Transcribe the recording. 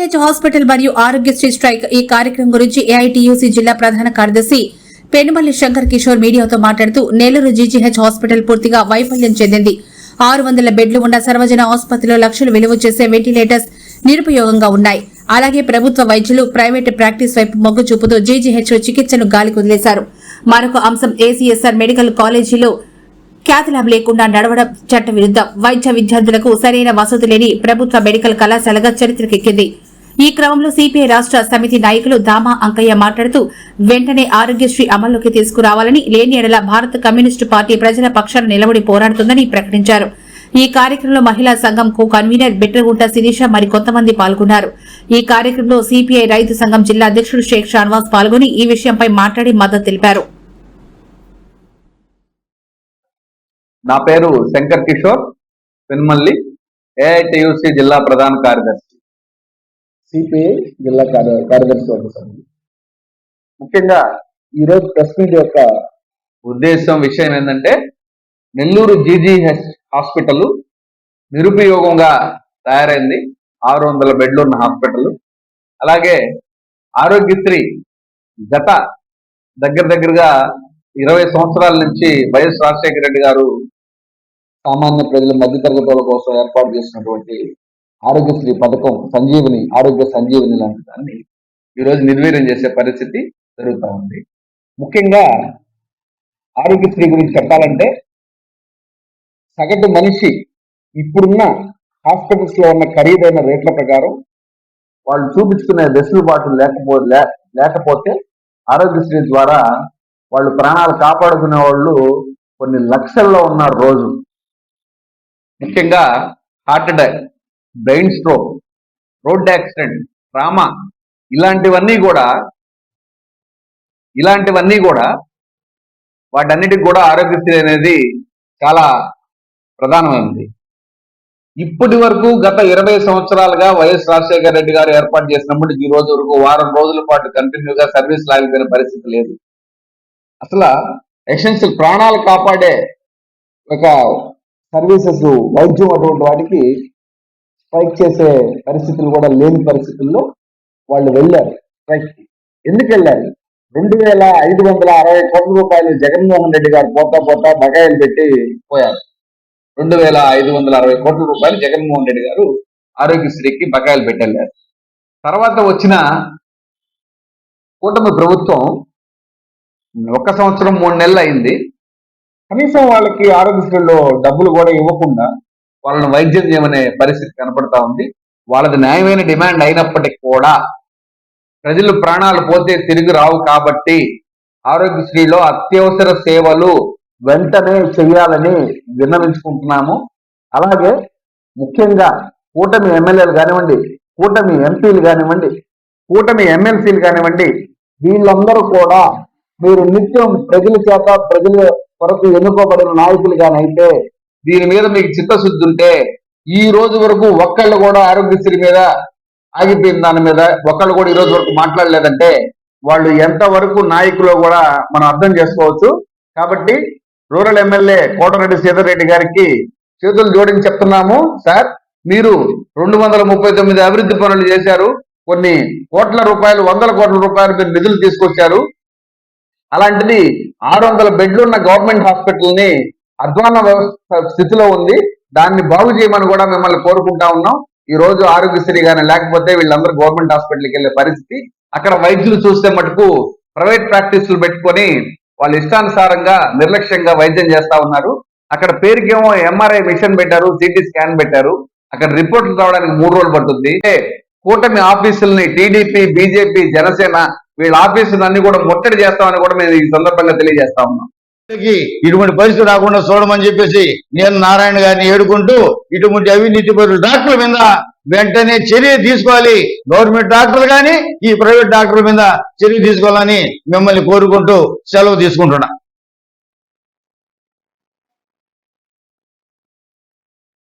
GGH hospital మరియు Aarogyasri strike ఈ కార్యక్రమం గురించి ఏఐటీయూసీ జిల్లా ప్రధాన కార్యదర్శి పెనుమల్లి శంకర్ కిషోర్ మీడియాతో మాట్లాడుతూ నెల్లూరు జీజీహెచ్ హాస్పిటల్ పూర్తిగా వైఫల్యం చెందింది. ఆరు వందల బెడ్లు ఉన్న సర్వజన ఆసుపత్రిలో లక్షలు విలువ చేసే వెంటిలేటర్స్ నిరుపయోగంగా ఉన్నాయి. అలాగే ప్రభుత్వ వైద్యులు ప్రైవేటు ప్రాక్టీస్ వైపు మొగ్గు చూపుతూ జీజీహెచ్ చికిత్సను గాలికి వదిలేశారు. మరొక అంశం ఏసీఎస్ఆర్ మెడికల్ కాలేజీలో ఖ్యాతి లేకుండా నడవడం చట్ట విరుద్ధం వైద్య విద్యార్థులకు సరైన వసతి లేని ప్రభుత్వ మెడికల్ కళాశాలగా చరిత్రకెక్కింది. ఈ క్రమంలో సిపిఐ రాష్ట్ర సమితి నాయకులు దామా అంకయ్య మాట్లాడుతూ వెంటనే ఆరోగ్యశ్రీ అమల్లోకి తీసుకురావాలని లేని ఎడల భారత కమ్యూనిస్టు పార్టీ ప్రజల పక్షాన నిలబడి పోరాడుతుందని ప్రకటించారు. ఈ కార్యక్రమంలో మహిళా సంఘం కో కన్వీనర్ బిట్రగుంట శిరీష మరి కొంతమంది పాల్గొన్నారు. ఈ కార్యక్రమంలో సిపిఐ రైతు సంఘం జిల్లా అధ్యక్షుడు షేక్ షాన్వాస్ పాల్గొని ఈ విషయంపై మాట్లాడి మద్దతు తెలిపారు. నా పేరు శంకర్ కిషోర్ పెనుమల్లి ఏఐటియుసి జిల్లా ప్రధాన కార్యదర్శి. సిపిఐ జిల్లా కార్య- కార్యదర్శి వర్గ సభ్యులు ముఖ్యంగా ఈ రోజు ప్రెస్ మీట్ యొక్క ఉద్దేశం విషయం ఏంటంటే నెల్లూరు జీజీహెచ్ హాస్పిటల్ నిరుపయోగంగా తయారైంది. ఆరు వందల బెడ్లు ఉన్న హాస్పిటల్. అలాగే ఆరోగ్యశ్రీ గత దగ్గర దగ్గరగా ఇరవై సంవత్సరాల నుంచి వైఎస్ రాజశేఖర రెడ్డి గారు సామాన్య ప్రజల మధ్యతరగతుల కోసం ఏర్పాటు చేసినటువంటి ఆరోగ్యశ్రీ పథకం సంజీవని ఆరోగ్య సంజీవని లాంటి దాన్ని ఈరోజు నిర్వీర్యం చేసే పరిస్థితి జరుగుతూ ఉంది. ముఖ్యంగా ఆరోగ్యశ్రీ గురించి చెప్పాలంటే సగటు మనిషి ఇప్పుడున్న హాస్పిటల్స్లో ఉన్న ఖరీదైన రేట్ల ప్రకారం వాళ్ళు చూపించుకునే వెసులుబాటు లేకపో లేకపోతే ఆరోగ్యశ్రీ ద్వారా వాళ్ళు ప్రాణాలు కాపాడుకునే వాళ్ళు కొన్ని లక్షల్లో ఉన్నారు రోజు. ముఖ్యంగా heart attack. Brain stroke road accident trauma ఇలాంటివన్నీ కూడా ఇలాంటివన్నీ కూడా వాటన్నిటికి కూడా ఆరోగ్యశ్రీ అనేది చాలా ప్రధానమైనది. ఇప్పటి వరకు గత ఇరవై సంవత్సరాలుగా వైఎస్ రాజశేఖర రెడ్డి గారు ఏర్పాటు చేసినప్పుడు ఈ రోజు వరకు వారం రోజుల పాటు కంటిన్యూగా సర్వీస్ లాగిపోయిన పరిస్థితి లేదు. అసలు ఎసెన్షియల్ ప్రాణాలు కాపాడే ఒక సర్వీసెస్ వైద్యం అటువంటి వాటికి స్ట్రైక్ చేసే పరిస్థితులు కూడా లేని పరిస్థితుల్లో వాళ్ళు వెళ్ళారు స్ట్రైక్కి ఎందుకు వెళ్ళారు? రెండు వేల ఐదు వందల అరవై కోట్ల రూపాయలు జగన్మోహన్ రెడ్డి గారు పోతా పోతా బకాయిలు పెట్టి పోయారు. రెండు వేల ఐదు వందల అరవై కోట్ల రూపాయలు జగన్మోహన్ రెడ్డి గారు ఆరోగ్యశ్రీకి బకాయిలు పెట్టారు తర్వాత వచ్చిన కూటమి ప్రభుత్వం ఒక సంవత్సరం మూడు నెలలు అయింది. కనీసం వాళ్ళకి ఆరోగ్యశ్రీలో డబ్బులు కూడా ఇవ్వకుండా వాళ్ళని వైద్యం చేయమనే పరిస్థితి కనపడతా ఉంది. వాళ్ళది న్యాయమైన డిమాండ్ అయినప్పటికీ కూడా ప్రజలు ప్రాణాలు పోతే తిరిగి రావు కాబట్టి ఆరోగ్యశ్రీలో అత్యవసర సేవలు వెంటనే చేయాలని విన్నవించుకుంటున్నాము. అలాగే ముఖ్యంగా కూటమి ఎమ్మెల్యేలు కానివ్వండి కూటమి ఎంపీలు కానివ్వండి కూటమి ఎమ్మెల్సీలు కానివ్వండి వీళ్ళందరూ కూడా మీరు నిత్యం ప్రజల చేత ప్రజల కొరకు ఎన్నుకోబడిన నాయకులు అయితే దీని మీద మీకు చిత్తశుద్ధి ఉంటే ఈ రోజు వరకు ఒక్కళ్ళు కూడా ఆరోగ్యశ్రీ మీద ఆగిపోయిన దాని మీద ఒక్కళ్ళు కూడా ఈ రోజు వరకు మాట్లాడలేదంటే వాళ్ళు ఎంత వరకు నాయకులు కూడా మనం అర్థం చేసుకోవచ్చు. కాబట్టి రూరల్ ఎమ్మెల్యే కోటరెడ్డి సీతారెడ్డి రెడ్డి గారికి చేతులు జోడించి చెప్తున్నాము. సార్ మీరు రెండు వందల ముప్పై తొమ్మిది అభివృద్ధి పనులు చేశారు. కొన్ని కోట్ల రూపాయలు వందల కోట్ల రూపాయలు మీరు నిధులు తీసుకొచ్చారు. అలాంటిది ఆరు వందల బెడ్లు ఉన్న గవర్నమెంట్ హాస్పిటల్ని అధ్వాన వ్యవస్థ స్థితిలో ఉంది. దాన్ని బాగు చేయమని కూడా మిమ్మల్ని కోరుకుంటా ఉన్నాం. ఈ రోజు ఆరోగ్యశ్రీ కానీ లేకపోతే వీళ్ళందరూ గవర్నమెంట్ హాస్పిటల్కి వెళ్ళే పరిస్థితి. అక్కడ వైద్యులు చూస్తే మటుకు ప్రైవేట్ ప్రాక్టీసులు పెట్టుకొని వాళ్ళ ఇష్టానుసారంగా నిర్లక్ష్యంగా వైద్యం చేస్తా ఉన్నారు. అక్కడ పేరుకేమో ఎంఆర్ఐ మిషన్ పెట్టారు సిటీ స్కాన్ పెట్టారు. అక్కడ రిపోర్ట్లు రావడానికి మూడు రోజులు పడుతుంది. కూటమి ఆఫీసుల్ని టీడీపీ బీజేపీ జనసేన వీళ్ళ ఆఫీసులన్నీ కూడా ముట్టడి చేస్తామని కూడా మేము ఈ సందర్భంగా తెలియజేస్తా ఉన్నాం. ఇటువంటి పరిస్థితి రాకుండా చూడమని చెప్పేసి నేను నారాయణ గారిని ఏడుకుంటూ ఇటువంటి అవినీతి పరులు డాక్టర్ల మీద వెంటనే చర్య తీసుకోవాలి. గవర్నమెంట్ డాక్టర్లు కానీ ఈ ప్రైవేట్ డాక్టర్ల మీద చర్య తీసుకోవాలని మిమ్మల్ని కోరుకుంటూ సెలవు తీసుకుంటున్నా.